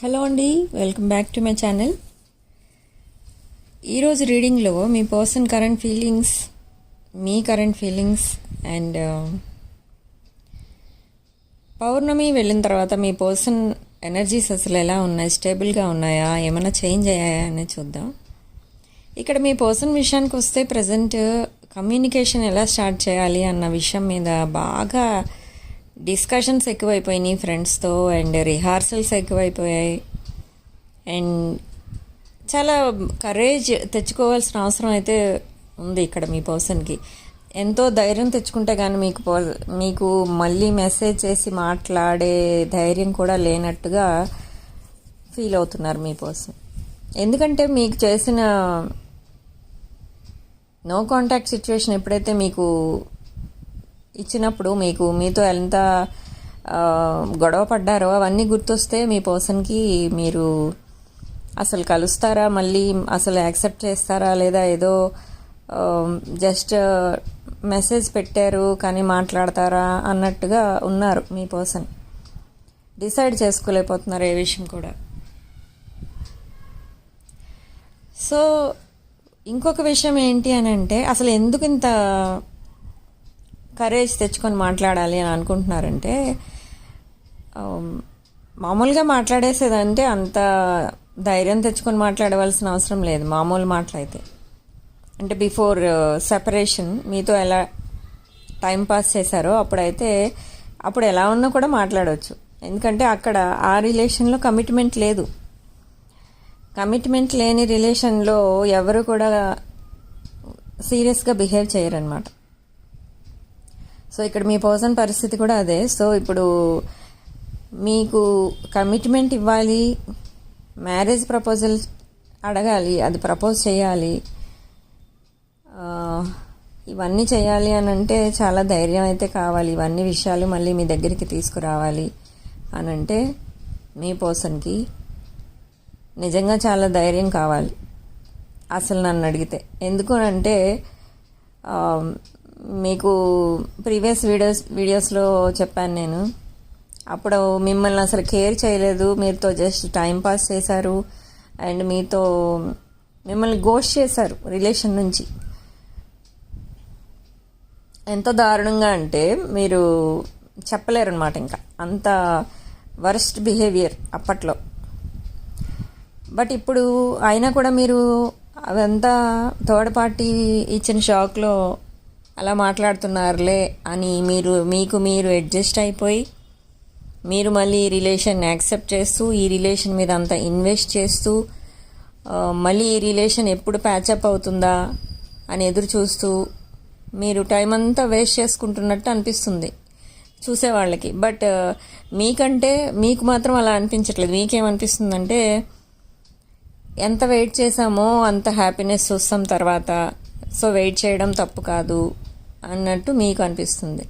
Hello అండి welcome back to my channel. ఈరోజు రీడింగ్లో మీ పర్సన్ కరెంట్ ఫీలింగ్స్ మీ కరెంట్ ఫీలింగ్స్ అండ్ పౌర్ణమి వెళ్ళిన తర్వాత మీ పర్సన్ ఎనర్జీస్ అసలు ఎలా ఉన్నాయి స్టేబుల్గా ఉన్నాయా ఏమైనా చేంజ్ అయ్యాయా అనేది చూద్దాం. ఇక్కడ మీ పర్సన్ విషయానికి వస్తే ప్రజెంట్ కమ్యూనికేషన్ ఎలా స్టార్ట్ చేయాలి అన్న విషయం మీద బాగా డిస్కషన్స్ ఎక్కువైపోయినాయి ఫ్రెండ్స్తో అండ్ రిహార్సల్స్ ఎక్కువైపోయాయి. అండ్ చాలా కరేజ్ తెచ్చుకోవాల్సిన అవసరం అయితే ఉంది ఇక్కడ మీ పర్సన్కి ఎంతో ధైర్యం తెచ్చుకుంటే కానీ మీకు మీకు మళ్ళీ మెసేజ్ చేసి మాట్లాడే ధైర్యం కూడా లేనట్టుగా ఫీల్ అవుతున్నారు మీ పర్సన్ ఎందుకంటే మీకు చేసిన నో కాంటాక్ట్ సిచ్యువేషన్ ఎప్పుడైతే మీకు ఇచ్చినప్పుడు మీకు మీతో ఎంత గొడవ పడ్డారో అవన్నీ గుర్తొస్తే మీ పర్సన్కి మీరు అసలు కలుస్తారా? మళ్ళీ అసలు యాక్సెప్ట్ చేస్తారా? లేదా ఏదో జస్ట్ మెసేజ్ పెట్టారు కానీ మాట్లాడతారా అన్నట్టుగా ఉన్నారు మీ పర్సన్ డిసైడ్ చేసుకోలేకపోతున్నారు ఏ విషయం కూడా. సో ఇంకొక విషయం ఏంటి అని అంటే అసలు ఎందుకు ఇంత కరేజ్ తెచ్చుకొని మాట్లాడాలి అని అనుకుంటున్నారంటే um, మామూలుగా మాట్లాడేసేదంటే అంత ధైర్యం తెచ్చుకొని మాట్లాడవలసిన అవసరం లేదు మామూలు మాటలైతే అంటే బిఫోర్ సెపరేషన్ uh, మీతో ఎలా టైం పాస్ చేశారో అప్పుడైతే అప్పుడు ఎలా ఉన్నా కూడా మాట్లాడవచ్చు ఎందుకంటే అక్కడ ఆ రిలేషన్లో కమిట్మెంట్ లేదు. కమిట్మెంట్ లేని రిలేషన్లో ఎవరు కూడా సీరియస్గా బిహేవ్ చేయరనమాట సో ఇక్కడ మీ పర్సన్ పరిస్థితి కూడా అదే. సో ఇప్పుడు మీకు కమిట్మెంట్ ఇవ్వాలి మ్యారేజ్ ప్రపోజల్ అడగాలి అది ప్రపోజ్ చేయాలి ఇవన్నీ చేయాలి అని అంటే చాలా ధైర్యం అయితే కావాలి. ఇవన్నీ విషయాలు మళ్ళీ మీ దగ్గరికి తీసుకురావాలి అని అంటే మీ పర్సన్కి నిజంగా చాలా ధైర్యం కావాలి. అసలు నన్ను అడిగితే. ఎందుకు అంటే మీకు ప్రీవియస్ వీడియోస్ వీడియోస్లో చెప్పాను నేను. అప్పుడు మిమ్మల్ని అసలు కేర్ చేయలేదు. మీతో జస్ట్ టైం పాస్ చేశారు. అండ్ మీతో మిమ్మల్ని గోష్ చేశారు రిలేషన్ నుంచి. ఎంత దారుణంగా అంటే మీరు చెప్పలేరు అనమాట ఇంకా. అంత వరస్ట్ బిహేవియర్ అప్పట్లో. బట్ ఇప్పుడు అయినా కూడా మీరు అదంతా థర్డ్ పార్టీ ఇచ్చిన షాక్లో అలా మాట్లాడుతున్నారులే అని మీరు మీకు మీరు అడ్జస్ట్ అయిపోయి మీరు మళ్ళీ ఈ రిలేషన్ యాక్సెప్ట్ చేస్తూ ఈ రిలేషన్ మీద అంత ఇన్వెస్ట్ చేస్తూ మళ్ళీ ఈ రిలేషన్ ఎప్పుడు ప్యాచప్ అవుతుందా అని ఎదురు చూస్తూ మీరు టైం అంతా వేస్ట్ చేసుకుంటున్నట్టు అనిపిస్తుంది చూసేవాళ్ళకి. బట్ మీకంటే మీకు మాత్రం అలా అనిపించట్లేదు. మీకేమనిపిస్తుందంటే ఎంత వెయిట్ చేసామో అంత హ్యాపీనెస్ చూస్తాం తర్వాత. సో వెయిట్ చేయడం తప్పు కాదు. అన్నట్టు మీకు అనిపిస్తుంది.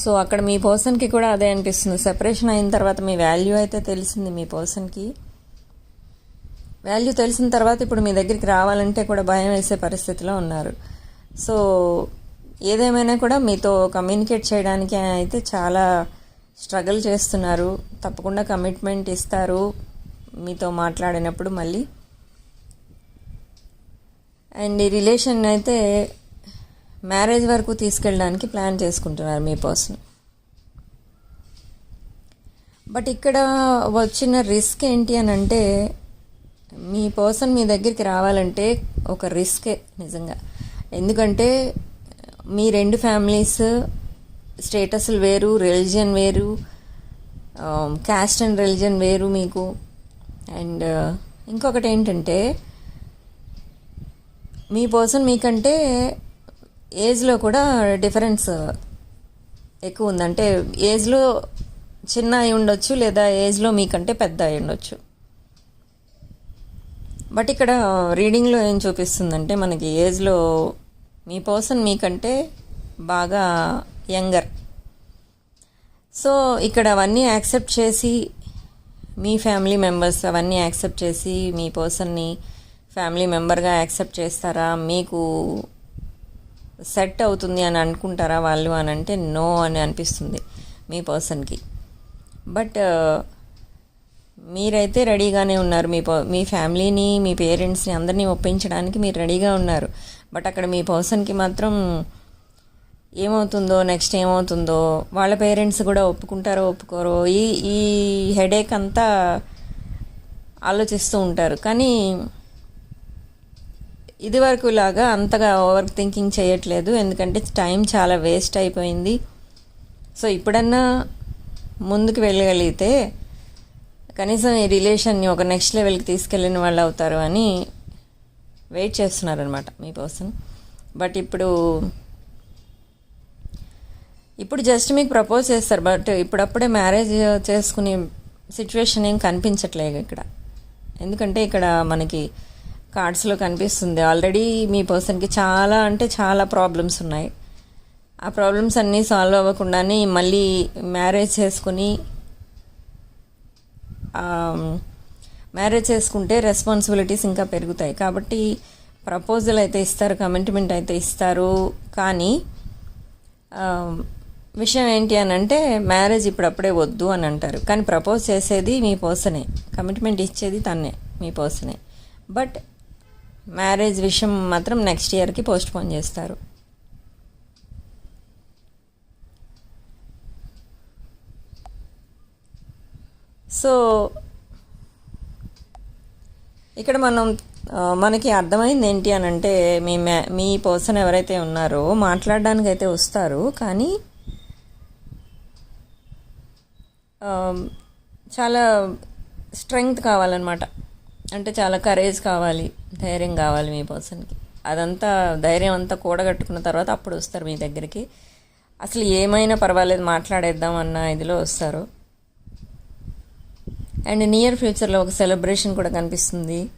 సో అక్కడ మీ పర్సన్కి కూడా అదే అనిపిస్తుంది. సెపరేషన్ అయిన తర్వాత మీ వాల్యూ అయితే తెలిసింది మీ పర్సన్కి. వాల్యూ తెలిసిన తర్వాత ఇప్పుడు మీ దగ్గరికి రావాలంటే కూడా భయం వేసే పరిస్థితిలో ఉన్నారు. సో ఏదేమైనా కూడా మీతో కమ్యూనికేట్ చేయడానికి అయితే చాలా స్ట్రగుల్ చేస్తున్నారు. తప్పకుండా కమిట్మెంట్ ఇస్తారు మీతో మాట్లాడినప్పుడు మళ్ళీ. అండ్ ఈ రిలేషన్ అయితే మ్యారేజ్ వరకు తీసుకెళ్ళడానికి ప్లాన్ చేసుకుంటున్నారు మీ పర్సన్. బట్ ఇక్కడ వచ్చిన రిస్క్ ఏంటి అని అంటే మీ పర్సన్ మీ దగ్గరికి రావాలంటే ఒక రిస్కే నిజంగా. ఎందుకంటే మీ రెండు ఫ్యామిలీస్ స్టేటస్లు వేరు రిలీజియన్ వేరు క్యాస్ట్ అండ్ రిలీజియన్ వేరు మీకు. అండ్ ఇంకొకటి ఏంటంటే మీ పర్సన్ మీకంటే ఏజ్లో కూడా డిఫరెన్స్ ఎక్కువ ఉంది అంటే ఏజ్లో చిన్న అయి ఉండొచ్చు లేదా ఏజ్లో మీకంటే పెద్ద అయి ఉండొచ్చు. బట్ ఇక్కడ రీడింగ్లో ఏం చూపిస్తుందంటే మనకి ఏజ్లో మీ పర్సన్ మీకంటే బాగా యంగర్. సో ఇక్కడ అవన్నీ యాక్సెప్ట్ చేసి మీ ఫ్యామిలీ మెంబర్స్ అవన్నీ యాక్సెప్ట్ చేసి మీ పర్సన్ని ఫ్యామిలీ మెంబర్గా యాక్సెప్ట్ చేస్తారా? మీకు సెట్ అవుతుంది అని అనుకుంటారా వాళ్ళు అని అంటే నో అని అనిపిస్తుంది మీ పర్సన్కి బట్ uh, మీరైతే రెడీగానే ఉన్నారు. మీ ప- మీ ఫ్యామిలీని మీ పేరెంట్స్ని అందరినీ ఒప్పించడానికి మీరు రెడీగా ఉన్నారు. బట్ అక్కడ మీ పర్సన్కి మాత్రం ఏమవుతుందో నెక్స్ట్ ఏమవుతుందో వాళ్ళ పేరెంట్స్ కూడా ఒప్పుకుంటారో ఒప్పుకోరో ఈ ఈ హెడేక్ అంతా ఆలోచిస్తూ ఉంటారు. కానీ ఇదివరకు లాగా అంతగా ఓవర్ థింకింగ్ చేయట్లేదు. ఎందుకంటే టైం చాలా వేస్ట్ అయిపోయింది. సో ఇప్పుడన్నా ముందుకు వెళ్ళగలిగితే కనీసం ఈ రిలేషన్ని ఒక నెక్స్ట్ లెవెల్కి తీసుకెళ్ళిన వాళ్ళు అవుతారు అని వెయిట్ చేస్తున్నారనమాట మీ బట్ ఇప్పుడు ఇప్పుడు జస్ట్ మీకు ప్రపోజ్ చేస్తారు. బట్ ఇప్పుడప్పుడే మ్యారేజ్ చేసుకునే సిచ్యువేషన్ ఏం కనిపించట్లేదు ఇక్కడ. ఎందుకంటే ఇక్కడ మనకి కార్డ్స్లో కనిపిస్తుంది. ఆల్రెడీ మీ పర్సన్కి చాలా అంటే చాలా ప్రాబ్లమ్స్ ఉన్నాయి. ఆ ప్రాబ్లమ్స్ అన్నీ సాల్వ్ అవ్వకుండానే మళ్ళీ మ్యారేజ్ చేసుకుని మ్యారేజ్ చేసుకుంటే రెస్పాన్సిబిలిటీస్ ఇంకా పెరుగుతాయి. కాబట్టి ప్రపోజల్ అయితే ఇస్తారు కమిట్మెంట్ అయితే ఇస్తారు. కానీ విషయం ఏంటి అని అంటే మ్యారేజ్ ఇప్పుడప్పుడే వద్దు అని అంటారు. కానీ ప్రపోజ్ చేసేది మీ పర్సనే కమిట్మెంట్ ఇచ్చేది తన్నే మీ పర్సనే బట్ మ్యారేజ్ విషయం మాత్రం నెక్స్ట్ ఇయర్కి పోస్ట్ పోన్ చేస్తారు. సో ఇక్కడ మనం మనకి అర్థమైంది ఏంటి అని అంటే మీ మ్యా మీ పర్సన్ ఎవరైతే ఉన్నారో మాట్లాడడానికి అయితే వస్తారు కానీ చాలా స్ట్రెంగ్త్ కావాలన్నమాట. అంటే చాలా కరేజ్ కావాలి ధైర్యం కావాలి మీ పర్సన్కి అదంతా ధైర్యం అంతా కూడగట్టుకున్న తర్వాత అప్పుడు వస్తారు మీ దగ్గరికి. అసలు ఏమైనా పర్వాలేదు మాట్లాడేద్దాం అన్న ఇదిలో వస్తారు. అండ్ నియర్ ఫ్యూచర్లో ఒక సెలబ్రేషన్ కూడా కనిపిస్తుంది.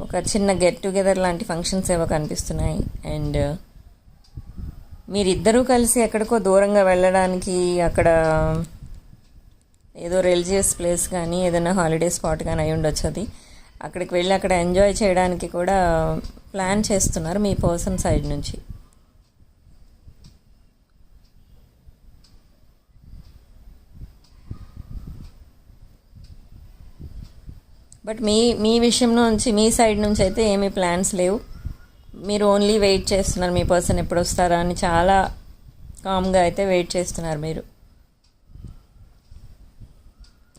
ఒక చిన్న గెట్ టుగెదర్ లాంటి ఫంక్షన్స్ ఏవో కనిపిస్తున్నాయి. అండ్ మీరిద్దరూ కలిసి ఎక్కడికో దూరంగా వెళ్ళడానికి అక్కడ ఏదో రిలీజియస్ ప్లేస్ కానీ ఏదైనా హాలిడే స్పాట్ కానీ అయి ఉండొచ్చు అది. అక్కడికి వెళ్ళి అక్కడ ఎంజాయ్ చేయడానికి కూడా ప్లాన్ చేస్తున్నారు మీ పర్సన్ సైడ్ నుంచి. బట్ మీ మీ విషయం నుంచి మీ సైడ్ నుంచి అయితే ఏమీ ప్లాన్స్ లేవు. మీరు ఓన్లీ వెయిట్ చేస్తున్నారు మీ పర్సన్ ఎప్పుడు వస్తారా అని చాలా కామ్గా అయితే వెయిట్ చేస్తున్నారు మీరు.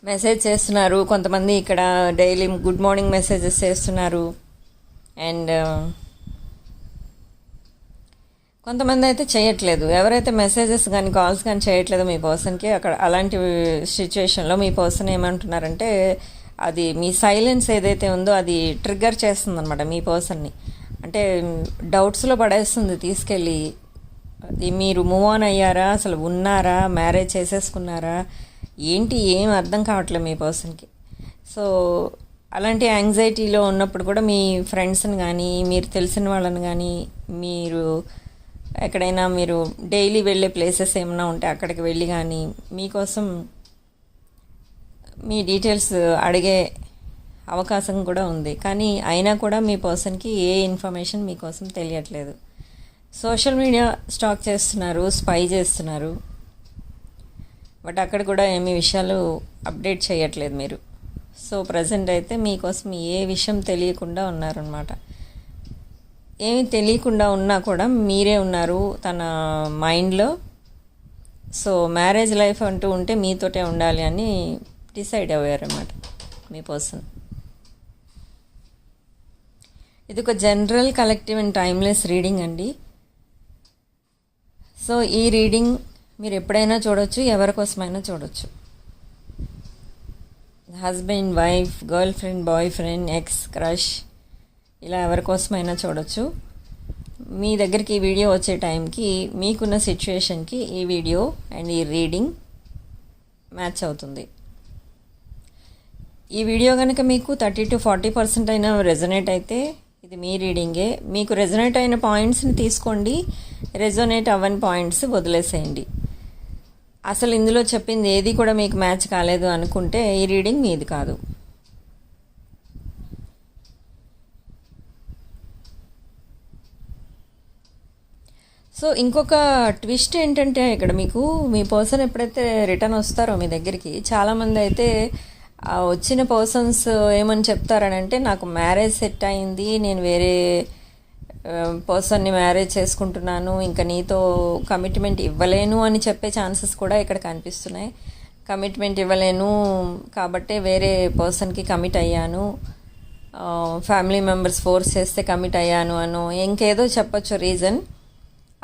మెసేజ్ చేస్తున్నారు. కొంతమంది ఇక్కడ డైలీ గుడ్ మార్నింగ్ మెసేజెస్ చేస్తున్నారు. అండ్ కొంతమంది అయితే చేయట్లేదు. ఎవరైతే మెసేజెస్ కానీ కాల్స్ కానీ చేయట్లేదు మీ పర్సన్కి అక్కడ అలాంటి సిచ్యువేషన్లో మీ పర్సన్ ఏమంటున్నారంటే అది మీ సైలెన్స్ ఏదైతే ఉందో అది ట్రిగ్గర్ చేస్తుంది అనమాట మీ పర్సన్ని. అంటే డౌట్స్లో పడేస్తుంది తీసుకెళ్ళి. అది మీరు మూవ్ ఆన్ అయ్యారా? అసలు ఉన్నారా? మ్యారేజ్ చేసేసుకున్నారా? ఏంటి ఏం అర్థం కావట్లేదు మీ పర్సన్కి. సో అలాంటి యాంగ్జైటీలో ఉన్నప్పుడు కూడా మీ ఫ్రెండ్స్ని కానీ మీరు తెలిసిన వాళ్ళని కానీ మీరు ఎక్కడైనా మీరు డైలీ వెళ్ళే ప్లేసెస్ ఏమైనా ఉంటే అక్కడికి వెళ్ళి కానీ మీకోసం మీ డీటెయిల్స్ అడిగే అవకాశం కూడా ఉంది. కానీ అయినా కూడా మీ పర్సన్కి ఏ ఇన్ఫర్మేషన్ మీకోసం తెలియట్లేదు. సోషల్ మీడియా స్టాక్ చేస్తున్నారు స్పై చేస్తున్నారు. బట్ అక్కడ కూడా ఏమి విషయాలు అప్డేట్ చేయట్లేదు మీరు. సో ప్రజెంట్ అయితే మీకోసం ఏ విషయం తెలియకుండా ఉన్నారనమాట ఏమి తెలియకుండా ఉన్నా కూడా మీరే ఉన్నారు తన మైండ్లో. సో మ్యారేజ్ లైఫ్ అంటూ ఉంటే మీతోటే ఉండాలి అని డిసైడ్ అయ్యారన్నమాట మీ పర్సన్. ఇది ఒక general collective and timeless reading అండి. సో ఈ రీడింగ్ మీరు ఎప్పుడైనా చూడొచ్చు ఎవరి కోసమైనా చూడొచ్చు. Husband wife girlfriend boyfriend ex crush ఇలా ఎవరి కోసమైనా చూడొచ్చు. మీ దగ్గరికి ఈ వీడియో వచ్చే టైంకి మీకున్న సిచ్యువేషన్కి ఈ వీడియో అండ్ ఈ రీడింగ్ మ్యాచ్ అవుతుంది. ఈ వీడియో కనుక మీకు థర్టీ టు ఫార్టీ పర్సెంట్ అయినా రెజొనేట్ అయితే ఇది మీ రీడింగే. మీకు రెజొనేట్ అయిన పాయింట్స్ని తీసుకోండి రెజొనేట్ అవ్వని పాయింట్స్ వదిలేసేయండి. అసలు ఇందులో చెప్పింది ఏది కూడా మీకు మ్యాచ్ కాలేదు అనుకుంటే ఈ రీడింగ్ మీది కాదు. సో ఇంకొక ట్విస్ట్ ఏంటంటే ఇక్కడ మీకు మీ పర్సన్ ఎప్పుడైతే రిటర్న్ వస్తారో మీ దగ్గరికి చాలామంది అయితే వచ్చిన పర్సన్స్ ఏమని చెప్తారని అంటే నాకు మ్యారేజ్ సెట్ అయింది నేను వేరే పర్సన్ని మ్యారేజ్ చేసుకుంటున్నాను ఇంకా నీతో కమిట్మెంట్ ఇవ్వలేను అని చెప్పే ఛాన్సెస్ కూడా ఇక్కడ కనిపిస్తున్నాయి. కమిట్మెంట్ ఇవ్వలేను కాబట్టే వేరే పర్సన్కి కమిట్ అయ్యాను. ఫ్యామిలీ మెంబర్స్ ఫోర్స్ చేస్తే కమిట్ అయ్యాను అను ఇంకేదో చెప్పొచ్చు రీజన్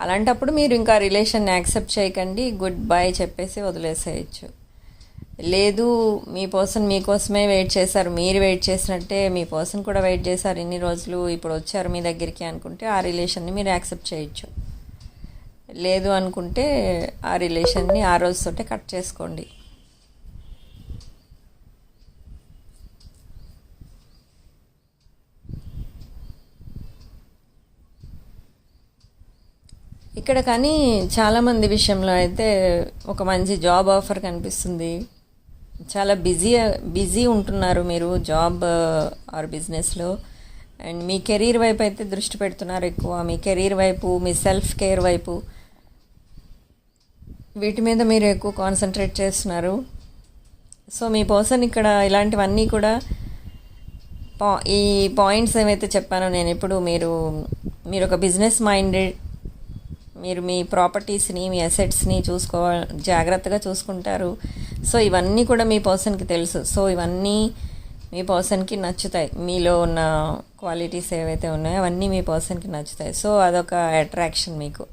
అలాంటప్పుడు మీరు ఇంకా రిలేషన్ని యాక్సెప్ట్ చేయకండి గుడ్ బై చెప్పేసి వదిలేసేయచ్చు. లేదు మీ పర్సన్ మీకోసమే వెయిట్ చేశారు మీరు వెయిట్ చేసినట్టే మీ పర్సన్ కూడా వెయిట్ చేశారు ఇన్ని రోజులు ఇప్పుడు వచ్చారు మీ దగ్గరికి అనుకుంటే ఆ రిలేషన్ని మీరు యాక్సెప్ట్ చేయొచ్చు. లేదు అనుకుంటే ఆ రిలేషన్ని ఆ రోజుతోటే కట్ చేసుకోండి. ఇక్కడ కానీ చాలామంది విషయంలో అయితే ఒక మంచి జాబ్ ఆఫర్ కనిపిస్తుంది. చాలా బిజీ బిజీ ఉంటున్నారు మీరు జాబ్ ఆర్ బిజినెస్లో అండ్ మీ కెరీర్ వైపు అయితే దృష్టి పెడుతున్నారు ఎక్కువ. మీ కెరీర్ వైపు మీ సెల్ఫ్ కేర్ వైపు. వీటి మీద మీరు ఎక్కువ కాన్సన్ట్రేట్ చేస్తున్నారు. సో మీ పర్సన్ ఇక్కడ ఇలాంటివన్నీ కూడా పా ఈ పాయింట్స్ ఏమైతే చెప్పానో నేను ఇప్పుడు మీరు మీరు ఒక బిజినెస్ మైండెడ్ మీరు మీ ప్రాపర్టీస్ని మీ అసెట్స్ని చూసుకో జాగ్రత్తగా చూసుకుంటారు. సో ఇవన్నీ కూడా మీ పర్సన్కి తెలుసు. సో ఇవన్నీ మీ పర్సన్కి నచ్చుతాయి. మీలో ఉన్న క్వాలిటీస్ ఏవైతే ఉన్నాయో అవన్నీ మీ పర్సన్కి నచ్చుతాయి. సో అదొక అట్రాక్షన్ మీకు.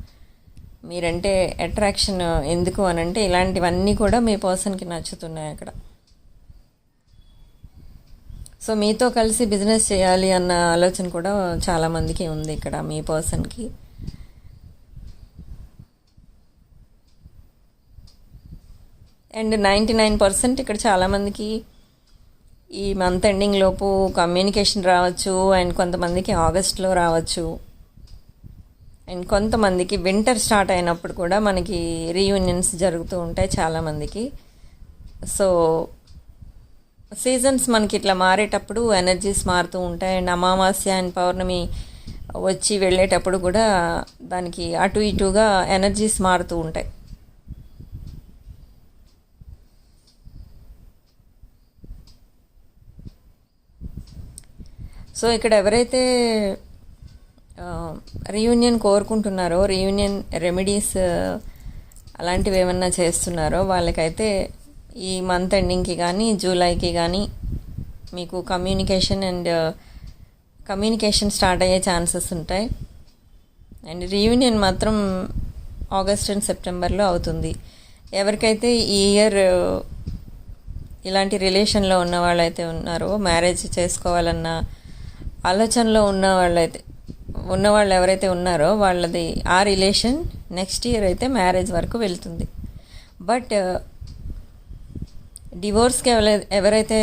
మీరంటే అట్రాక్షన్ ఎందుకు అని అంటే ఇలాంటివన్నీ కూడా మీ పర్సన్కి నచ్చుతున్నాయి అక్కడ. సో మీతో కలిసి బిజినెస్ చేయాలి అన్న ఆలోచన కూడా చాలామందికి ఉంది ఇక్కడ మీ పర్సన్కి. అండ్ నైంటీ నైన్ పర్సెంట్ ఇక్కడ చాలామందికి ఈ మంత్ ఎండింగ్ లోపు కమ్యూనికేషన్ రావచ్చు అండ్ కొంతమందికి ఆగస్ట్లో రావచ్చు. అండ్ కొంతమందికి వింటర్ స్టార్ట్ అయినప్పుడు కూడా మనకి రీయూనియన్స్ జరుగుతూ ఉంటాయి చాలామందికి. సో సీజన్స్ మనకి ఇట్లా మారేటప్పుడు ఎనర్జీస్ మారుతూ ఉంటాయి. అండ్ అమావాస్య అండ్ పౌర్ణమి వచ్చి వెళ్ళేటప్పుడు కూడా దానికి అటు ఇటుగా ఎనర్జీస్ మారుతూ ఉంటాయి. సో ఇక్కడ ఎవరైతే రీయూనియన్ కోరుకుంటున్నారో రీయూనియన్ రెమెడీస్ అలాంటివి ఏమన్నా చేస్తున్నారో వాళ్ళకైతే ఈ మంత్ ఎండింగ్కి కానీ జూలైకి కానీ మీకు కమ్యూనికేషన్ అండ్ కమ్యూనికేషన్ స్టార్ట్ అయ్యే ఛాన్సెస్ ఉంటాయి. అండ్ రీయూనియన్ మాత్రం ఆగస్ట్ అండ్ సెప్టెంబర్లో అవుతుంది. ఎవరికైతే ఈ ఇయర్ ఇలాంటి రిలేషన్లో ఉన్న వాళ్ళైతే ఉన్నారో మ్యారేజ్ చేసుకోవాలన్న ఆలోచనలో ఉన్న వాళ్ళైతే ఉన్నవాళ్ళు ఎవరైతే ఉన్నారో వాళ్ళది ఆ రిలేషన్ నెక్స్ట్ ఇయర్ అయితే మ్యారేజ్ వరకు వెళ్తుంది. బట్ డివోర్స్కి ఎవరైతే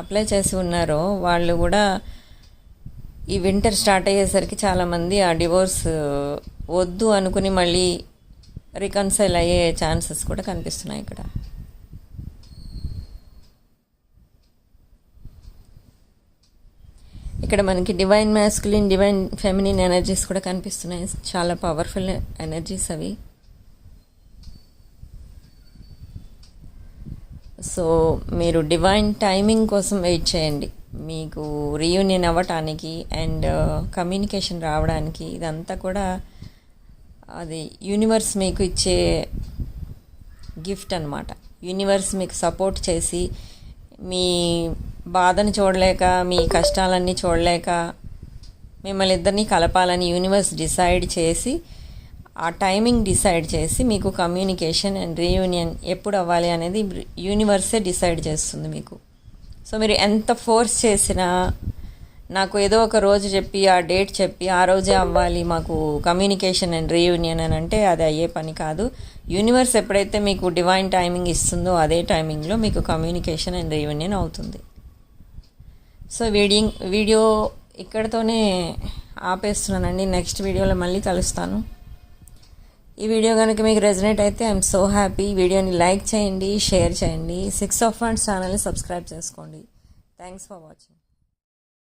అప్లై చేసి ఉన్నారో వాళ్ళు కూడా ఈ వింటర్ స్టార్ట్ అయ్యేసరికి చాలామంది ఆ డివోర్స్ వద్దు అనుకుని మళ్ళీ రికన్సైల్ అయ్యే ఛాన్సెస్ కూడా కనిపిస్తున్నాయి ఇక్కడ. ఇక్కడ మనకి divine masculine divine feminine energies కూడా కనిపిస్తున్నాయి. చాలా పవర్ఫుల్ ఎనర్జీస్ అవి. సో మీరు డివైన్ టైమింగ్ కోసం వెయిట్ చేయండి. మీకు రీయూనియన్ అవ్వటానికి అండ్ కమ్యూనికేషన్ uh, రావడానికి ఇదంతా కూడా అది యూనివర్స్ మీకు ఇచ్చే గిఫ్ట్ అనమాట యూనివర్స్ మీకు సపోర్ట్ చేసి మీ బాధను చూడలేక మీ కష్టాలన్నీ చూడలేక మిమ్మల్ని ఇద్దరిని కలపాలని యూనివర్స్ డిసైడ్ చేసి ఆ టైమింగ్ డిసైడ్ చేసి మీకు కమ్యూనికేషన్ అండ్ రీయూనియన్ ఎప్పుడు అవ్వాలి అనేది యూనివర్సే డిసైడ్ చేస్తుంది మీకు. సో మీరు ఎంత ఫోర్స్ చేసినా నాకు ఏదో ఒక రోజు చెప్పి ఆ డేట్ చెప్పి ఆ రోజే అవ్వాలి మాకు కమ్యూనికేషన్ అండ్ రీయూనియన్ అని అంటే అది అయ్యే పని కాదు. యూనివర్స్ ఎప్పుడైతే మీకు డివైన్ టైమింగ్ ఇస్తుందో అదే టైమింగ్లో మీకు కమ్యూనికేషన్ అండ్ రీయూనియన్ అవుతుంది. సో వీడియో వీడియో ఇక్కడతోనే ఆపేస్తున్నానండి. నెక్స్ట్ వీడియోలో మళ్ళీ కలుస్తాను. ఈ వీడియో కనుక మీకు రెజనేట్ అయితే ఐఎమ్ సో హ్యాపీ. వీడియోని లైక్ చేయండి షేర్ చేయండి. సిక్స్ ఆఫ్ వన్స్ ఛానల్ని సబ్స్క్రైబ్ చేసుకోండి. Thanks for watching.